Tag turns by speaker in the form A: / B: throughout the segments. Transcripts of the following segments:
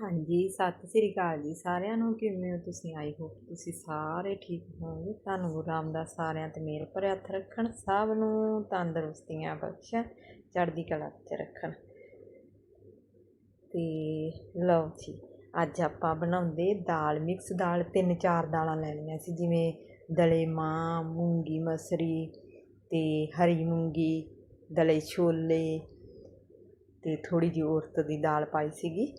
A: ਹਾਂਜੀ, ਸਤਿ ਸ੍ਰੀ ਅਕਾਲ ਜੀ ਸਾਰਿਆਂ ਨੂੰ, ਕਿਵੇਂ ਹੋ ਤੁਸੀਂ? ਆਈ ਹੋਪ ਤੁਸੀਂ ਸਾਰੇ ਠੀਕ ਹੋਵੋਗੇ। ਤੁਹਾਨੂੰ ਗੁਰੂ ਰਾਮਦਾਸ ਸਾਰਿਆਂ ਤੇ ਮੇਰ ਭਰਿਆ ਹੱਥ ਰੱਖਣ, ਸਭ ਨੂੰ ਤੰਦਰੁਸਤੀਆਂ ਬਖਸ਼ਣ, ਚੜ੍ਹਦੀ ਕਲਾ 'ਚ ਰੱਖਣ। ਤੇ ਲਓ ਜੀ, ਅੱਜ ਆਪਾਂ ਬਣਾਉਂਦੇ ਦਾਲ ਮਿਕਸ ਦਾਲ, ਤਿੰਨ ਚਾਰ ਦਾਲਾਂ ਲੈਣੀਆਂ ਸੀ, ਜਿਵੇਂ ਦਲੇ ਮਾਂ, ਮੂੰਗੀ ਮਸਰੀ ਤੇ ਹਰੀ ਮੂੰਗੀ, ਦਲੇ ਛੋਲੇ ਤੇ ਥੋੜੀ ਜਿਹੀ ਔਰਤ ਦੀ ਦਾਲ ਪਾਈ ਸੀਗੀ।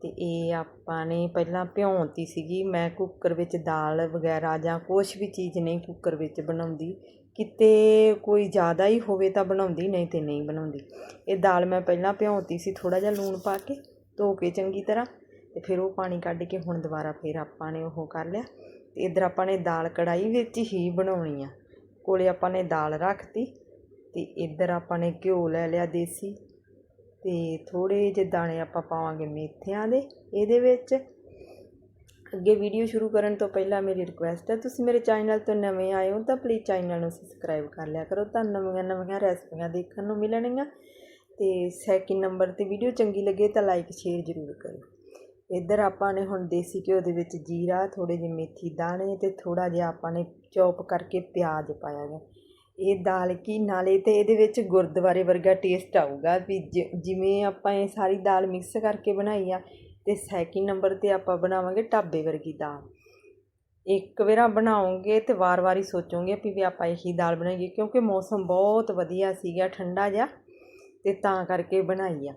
A: ਅਤੇ ਇਹ ਆਪਾਂ ਨੇ ਪਹਿਲਾਂ ਭਿਉਂਤੀ ਸੀਗੀ। ਮੈਂ ਕੁੱਕਰ ਵਿੱਚ ਦਾਲ ਵਗੈਰਾ ਜਾਂ ਕੁਛ ਵੀ ਚੀਜ਼ ਨਹੀਂ ਕੁੱਕਰ ਵਿੱਚ ਬਣਾਉਂਦੀ। ਕਿਤੇ ਕੋਈ ਜ਼ਿਆਦਾ ਹੀ ਹੋਵੇ ਤਾਂ ਬਣਾਉਂਦੀ, ਨਹੀਂ ਤਾਂ ਨਹੀਂ ਬਣਾਉਂਦੀ। ਇਹ ਦਾਲ ਮੈਂ ਪਹਿਲਾਂ ਭਿਉਂਤੀ ਸੀ, ਥੋੜ੍ਹਾ ਜਿਹਾ ਲੂਣ ਪਾ ਕੇ, ਧੋ ਕੇ ਚੰਗੀ ਤਰ੍ਹਾਂ ਅਤੇ ਫਿਰ ਉਹ ਪਾਣੀ ਕੱਢ ਕੇ ਹੁਣ ਦੁਬਾਰਾ ਫਿਰ ਆਪਾਂ ਨੇ ਉਹ ਕਰ ਲਿਆ। ਅਤੇ ਇੱਧਰ ਆਪਾਂ ਨੇ ਦਾਲ ਕੜਾਈ ਵਿੱਚ ਹੀ ਬਣਾਉਣੀ ਆ। ਕੋਲੇ ਆਪਾਂ ਨੇ ਦਾਲ ਰੱਖਤੀ ਅਤੇ ਇੱਧਰ ਆਪਾਂ ਨੇ ਘਿਓ ਲੈ ਲਿਆ ਦੇਸੀ। ਅਤੇ ਥੋੜ੍ਹੇ ਜਿਹੇ ਦਾਣੇ ਆਪਾਂ ਪਾਵਾਂਗੇ ਮੇਥਿਆਂ ਦੇ। ਇਹਦੇ ਵਿੱਚ ਅੱਗੇ ਵੀਡੀਓ ਸ਼ੁਰੂ ਕਰਨ ਤੋਂ ਪਹਿਲਾਂ ਮੇਰੀ ਰਿਕੁਐਸਟ ਹੈ, ਤੁਸੀਂ ਮੇਰੇ ਚੈਨਲ ਤੋਂ ਨਵੇਂ ਆਏ ਹੋ ਤਾਂ ਪਲੀਜ਼ ਚੈਨਲ ਨੂੰ ਸਬਸਕ੍ਰਾਈਬ ਕਰ ਲਿਆ ਕਰੋ ਤਾਂ ਨਵੀਆਂ ਨਵੀਆਂ ਰੈਸਪੀਆਂ ਦੇਖਣ ਨੂੰ ਮਿਲਣਗੀਆਂ। ਤੇ ਸੈਕਿੰਡ ਨੰਬਰ ਤੇ ਵੀਡੀਓ ਚੰਗੀ ਲੱਗੇ ਤਾਂ ਲਾਈਕ ਸ਼ੇਅਰ ਜ਼ਰੂਰ ਕਰੋ ਇੱਧਰ ਆਪਾਂ ਨੇ ਹੁਣ ਦੇਸੀ ਘਿਓ ਦੇ ਵਿੱਚ ਜੀਰਾ ਥੋੜੇ ਜਿਹੇ ਮੇਥੀ ਦਾਣੇ ਤੇ ਥੋੜਾ ਜਿਹਾ ਆਪਾਂ ਨੇ ਚੌਪ ਕਰਕੇ ਪਿਆਜ਼ ਪਾਇਆ ਗਿਆ ਇਹ ਦਾਲ ਕੀ? ਨਾਲੇ ਤਾਂ ਇਹਦੇ ਵਿੱਚ ਗੁਰਦੁਆਰੇ ਵਰਗਾ ਟੇਸਟ ਆਊਗਾ ਵੀ ਜ- ਜਿਵੇਂ ਆਪਾਂ ਇਹ ਸਾਰੀ ਦਾਲ ਮਿਕਸ ਕਰਕੇ ਬਣਾਈ ਆ ਅਤੇ ਸੈਕਿੰਡ ਨੰਬਰ ਤੇ ਆਪਾਂ ਬਣਾਵਾਂਗੇ ਢਾਬੇ ਵਰਗੀ ਦਾਲ। ਇੱਕ ਵਾਰਾ ਬਣਾਉਂਗੇ ਤੇ ਵਾਰ-ਵਾਰ ਹੀ ਸੋਚੋਗੇ ਵੀ ਵੀ ਆਪਾਂ ਇਹੀ ਦਾਲ ਬਣਾਈਏ, ਕਿਉਂਕਿ ਮੌਸਮ ਬਹੁਤ ਵਧੀਆ ਸੀਗਾ, ਠੰਡਾ ਜਿਹਾ, ਤੇ ਤਾਂ ਕਰਕੇ ਬਣਾਈ ਆ।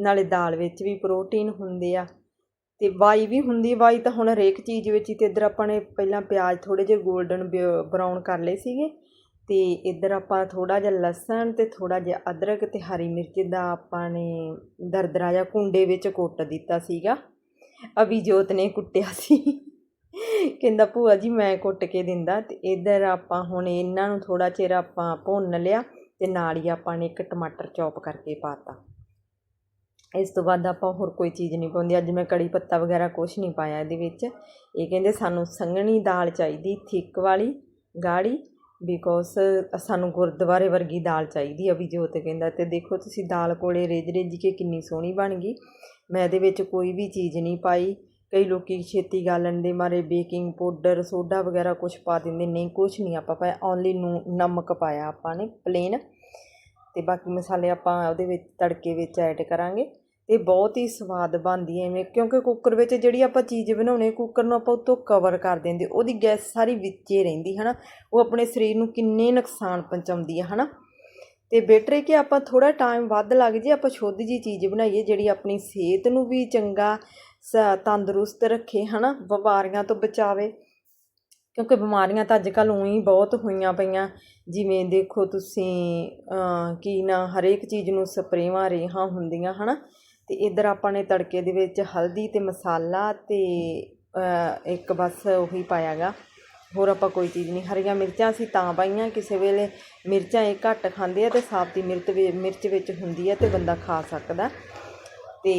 A: ਨਾਲੇ ਦਾਲ ਵਿੱਚ ਵੀ ਪ੍ਰੋਟੀਨ ਹੁੰਦੇ ਆ। ਅਤੇ ਵਾਈ ਵੀ ਹੁੰਦੀ, ਵਾਈ ਤਾਂ ਹੁਣ ਹਰੇਕ ਚੀਜ਼ ਵਿੱਚ ਹੀ ਅਤੇ ਇੱਧਰ ਆਪਾਂ ਨੇ ਪਹਿਲਾਂ ਪਿਆਜ਼ ਥੋੜ੍ਹੇ ਜਿਹੇ ਗੋਲਡਨ 골ਡਨ ਬਰਾਊਨ ਕਰ ਲਏ ਸੀਗੇ ਅਤੇ ਇੱਧਰ ਆਪਾਂ ਥੋੜ੍ਹਾ ਜਿਹਾ ਲਸਣ ਅਤੇ ਥੋੜ੍ਹਾ ਜਿਹਾ ਅਦਰਕ ਅਤੇ ਹਰੀ ਮਿਰਚ ਦਾ ਆਪਾਂ ਨੇ ਦਰਦਰਾ ਜਿਹਾ ਕੁੰਡੇ ਵਿੱਚ ਕੁੱਟ ਦਿੱਤਾ ਸੀਗਾ। ਅਭਿਜੋਤ ਨੇ ਕੁੱਟਿਆ ਸੀ। ਕਹਿੰਦਾ, ਭੂਆ ਜੀ, ਮੈਂ ਕੁੱਟ ਕੇ ਦਿੰਦਾ। ਅਤੇ ਇੱਧਰ ਆਪਾਂ ਹੁਣ ਇਹਨਾਂ ਨੂੰ ਥੋੜ੍ਹਾ ਚਿਰ ਆਪਾਂ ਭੁੰਨ ਲਿਆ ਅਤੇ ਨਾਲ ਹੀ ਆਪਾਂ ਨੇ ਇੱਕ ਟਮਾਟਰ ਚੌਪ ਕਰਕੇ ਪਾਤਾ। ਇਸ ਤੋਂ ਬਾਅਦ ਆਪਾਂ ਹੋਰ ਕੋਈ ਚੀਜ਼ ਨਹੀਂ ਪਾਉਂਦੀ। ਅੱਜ ਮੈਂ ਕੜੀ ਪੱਤਾ ਵਗੈਰਾ ਕੁਛ ਨਹੀਂ ਪਾਇਆ ਇਹਦੇ ਵਿੱਚ। ਇਹ ਕਹਿੰਦੇ ਸਾਨੂੰ ਸੰਘਣੀ ਦਾਲ ਚਾਹੀਦੀ, ਥਿੱਕ ਵਾਲੀ ਗਾੜੀ ਬਿਕੋਜ਼ ਸਾਨੂੰ ਗੁਰਦੁਆਰੇ ਵਰਗੀ ਦਾਲ ਚਾਹੀਦੀ ਆ ਵੀ ਜੋਤ ਕਹਿੰਦਾ। ਤੇ ਦੇਖੋ ਤੁਸੀਂ ਦਾਲ ਕੋਲੇ ਰੇਜ ਰੇਜ ਕੇ ਕਿੰਨੀ ਸੋਹਣੀ ਬਣ ਗਈ। ਮੈਂ ਇਹਦੇ ਵਿੱਚ ਕੋਈ ਵੀ ਚੀਜ਼ ਨਹੀਂ ਪਾਈ। ਕਈ ਲੋਕੀ ਛੇਤੀ ਗਾਲਣ ਦੇ ਮਾਰੇ ਬੇਕਿੰਗ ਪਾਊਡਰ, ਸੋਡਾ ਵਗੈਰਾ ਕੁਝ ਪਾ ਦਿੰਦੇ। ਨਹੀਂ ਕੁਝ ਨਹੀਂ ਆਪਾਂ ਪਾਇਆ। ਓਨਲੀ ਨੂੰ, ਨਮਕ ਪਾਇਆ ਆਪਾਂ ਨੇ ਪਲੇਨ ਤੇ ਬਾਕੀ ਮਸਾਲੇ ਆਪਾਂ ਉਹਦੇ ਵਿੱਚ ਤੜਕੇ ਵਿੱਚ ਐਡ ਕਰਾਂਗੇ। ਅਤੇ ਬਹੁਤ ਹੀ ਸਵਾਦ ਬਣਦੀ ਐ ਐਵੇਂ ਕਿਉਂਕਿ ਕੁੱਕਰ ਵਿੱਚ ਜਿਹੜੀ ਆਪਾਂ ਚੀਜ਼ ਬਣਾਉਣੀ ਕੁੱਕਰ ਨੂੰ ਆਪਾਂ ਉੱਤੋਂ ਕਵਰ ਕਰ ਦਿੰਦੇ ਉਹਦੀ ਗੈਸ ਸਾਰੀ ਵਿੱਚੇ ਰਹਿੰਦੀ ਹੈ ਨਾ ਉਹ ਆਪਣੇ ਸਰੀਰ ਨੂੰ ਕਿੰਨੇ ਨੁਕਸਾਨ ਪਹੁੰਚਾਉਂਦੀ ਹੈ ਨਾ ਤੇ ਬੈਟਰ ਹੈ ਕਿ ਆਪਾਂ ਥੋੜਾ ਟਾਈਮ ਵੱਧ ਲੱਗ ਜੇ, ਆਪਾਂ ਸ਼ੁੱਧ ਜੀ ਚੀਜ਼ ਬਣਾਈਏ, ਜਿਹੜੀ ਆਪਣੀ ਸਿਹਤ ਨੂੰ ਵੀ ਚੰਗਾ, ਸ- ਤੰਦਰੁਸਤ ਰੱਖੇ, ਹਨਾ? ਬਿਮਾਰੀਆਂ ਤੋਂ ਬਚਾਵੇ। ਕਿਉਂਕਿ ਬਿਮਾਰੀਆਂ ਤਾਂ ਅੱਜ ਕੱਲ੍ਹ ਉਹੀ ਬਹੁਤ ਹੋਈਆਂ ਪਈਆਂ, ਜਿਵੇਂ ਦੇਖੋ ਤੁਸੀਂ ਕੀ ਨਾ, ਹਰੇਕ ਚੀਜ਼ ਨੂੰ ਸਪਰੇਵਾਂ ਰੇਹਾਂ ਹੁੰਦੀਆਂ, ਹਨਾ? ਅਤੇ ਇੱਧਰ ਆਪਾਂ ਨੇ ਤੜਕੇ ਦੇ ਵਿੱਚ ਹਲਦੀ ਅਤੇ ਮਸਾਲਾ ਅਤੇ ਇੱਕ ਬਸ ਉਹੀ ਪਾਇਆ ਗਾ ਹੋਰ ਆਪਾਂ ਕੋਈ ਚੀਜ਼ ਨਹੀਂ। ਹਰੀਆਂ ਮਿਰਚਾਂ ਅਸੀਂ ਤਾਂ ਪਾਈਆਂ। ਕਿਸੇ ਵੇਲੇ ਮਿਰਚਾਂ ਇਹ ਘੱਟ ਖਾਂਦੇ ਆ ਤੇ ਸਾਬਤੀ ਮਿਰਚ ਵੀ, ਮਿਰਚ ਵਿੱਚ ਹੁੰਦੀ ਆ ਅਤੇ ਬੰਦਾ ਖਾ ਸਕਦਾ। ਅਤੇ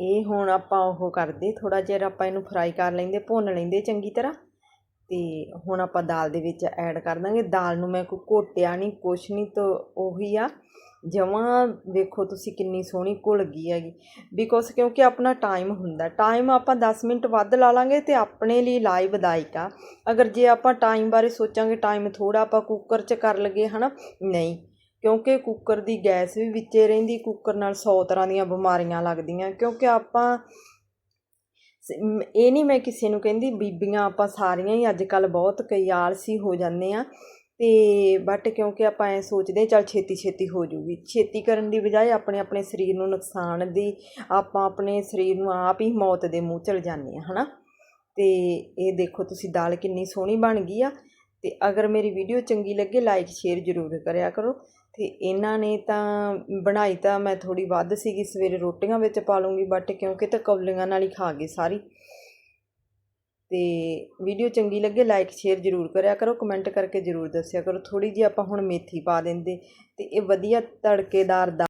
A: ਇਹ ਹੁਣ ਆਪਾਂ ਉਹ ਕਰਦੇ। ਥੋੜ੍ਹਾ ਜਿਹਾ ਆਪਾਂ ਇਹਨੂੰ ਫਰਾਈ ਕਰ ਲੈਂਦੇ, ਭੁੰਨ ਲੈਂਦੇ ਚੰਗੀ ਤਰ੍ਹਾਂ। ਅਤੇ ਹੁਣ ਆਪਾਂ ਦਾਲ ਦੇ ਵਿੱਚ ਐਡ ਕਰ ਦਾਂਗੇ। ਦਾਲ ਨੂੰ ਮੈਂ ਕੋਈ ਘੋਟਿਆ ਨਹੀਂ, ਕੁਛ ਨਹੀਂ, ਤਾਂ ਉਹੀ ਆ। ਜਮਾਂ ਵੇਖੋ ਤੁਸੀਂ ਕਿੰਨੀ ਸੋਹਣੀ ਘੁਲ ਗਈ ਹੈਗੀ। ਬਿਕੋਜ਼ ਕਿਉਂਕਿ ਆਪਣਾ ਟਾਈਮ ਹੁੰਦਾ। ਟਾਈਮ ਆਪਾਂ 10 ਮਿੰਟ ਵੱਧ ਲਾ ਲਾਂਗੇ ਤੇ ਆਪਣੇ ਲਈ ਲਾਭਦਾਇਕ ਆ। ਅਗਰ ਜੇ ਆਪਾਂ ਟਾਈਮ ਬਾਰੇ ਸੋਚਾਂਗੇ ਟਾਈਮ ਥੋੜਾ ਆਪਾਂ ਕੁੱਕਰ 'ਚ ਕਰ ਲਗੇ ਹਨਾ? ਨਹੀਂ। ਕਿਉਂਕਿ ਕੁੱਕਰ ਦੀ ਗੈਸ ਵੀ ਵਿੱਚੇ ਰਹਿੰਦੀ ਕੁੱਕਰ ਨਾਲ 100 ਤਰ੍ਹਾਂ ਦੀਆਂ ਬਿਮਾਰੀਆਂ ਲੱਗਦੀਆਂ। ਕਿਉਂਕਿ ਆਪਾਂ ਇਹ ਨਹੀਂ ਮੈਂ ਕਿਸੇ ਨੂੰ ਕਹਿੰਦੀ, ਬੀਬੀਆਂ ਆਪਾਂ ਸਾਰੀਆਂ ਹੀ ਅੱਜ ਕੱਲ ਬਹੁਤ ਕਈ ਆਲਸੀ ਹੋ ਜਾਂਦੇ ਆ। ਅਤੇ ਬਟ ਕਿਉਂਕਿ ਆਪਾਂ ਐਂ ਸੋਚਦੇ ਹਾਂ, ਚੱਲ ਛੇਤੀ ਛੇਤੀ ਹੋ ਜੂਗੀ। ਛੇਤੀ ਕਰਨ ਦੀ ਬਜਾਏ ਆਪਣੇ ਆਪਣੇ ਸਰੀਰ ਨੂੰ ਨੁਕਸਾਨ ਦੀ, ਆਪਾਂ ਆਪਣੇ ਸਰੀਰ ਨੂੰ ਆਪ ਹੀ ਮੌਤ ਦੇ ਮੂੰਹ ਚਲ ਜਾਂਦੇ ਆ ਹਨਾ? ਅਤੇ ਇਹ ਦੇਖੋ ਤੁਸੀਂ ਦਾਲ ਕਿੰਨੀ ਸੋਹਣੀ ਬਣ ਗਈ ਆ। ਅਤੇ ਅਗਰ ਮੇਰੀ ਵੀਡੀਓ ਚੰਗੀ ਲੱਗੇ ਲਾਈਕ ਸ਼ੇਅਰ ਜ਼ਰੂਰ ਕਰਿਆ ਕਰੋ। ਤੇ ਇਹਨਾਂ ਨੇ ਤਾਂ ਬਣਾਈ ਤਾਂ ਮੈਂ ਥੋੜੀ ਵੱਧ ਸੀਗੀ, ਸਵੇਰੇ ਰੋਟੀਆਂ ਵਿੱਚ ਪਾ ਲੂੰਗੀ ਬਟ ਕਿਉਂਕਿ ਤਾਂ ਕੌਲੀਆਂ ਨਾਲ ਹੀ ਖਾ ਗਏ ਸਾਰੀ। ਤੇ ਵੀਡੀਓ ਚੰਗੀ ਲੱਗੇ ਲਾਈਕ ਸ਼ੇਅਰ ਜ਼ਰੂਰ ਕਰਿਆ ਕਰੋ ਕਮੈਂਟ ਕਰਕੇ ਜ਼ਰੂਰ ਦੱਸਿਆ ਕਰੋ। ਥੋੜੀ ਜਿਹੀ ਆਪਾਂ ਹੁਣ ਮੇਥੀ ਪਾ ਦਿੰਦੇ ਤੇ ਇਹ ਵਧੀਆ ਤੜਕੇਦਾਰ ਦਾ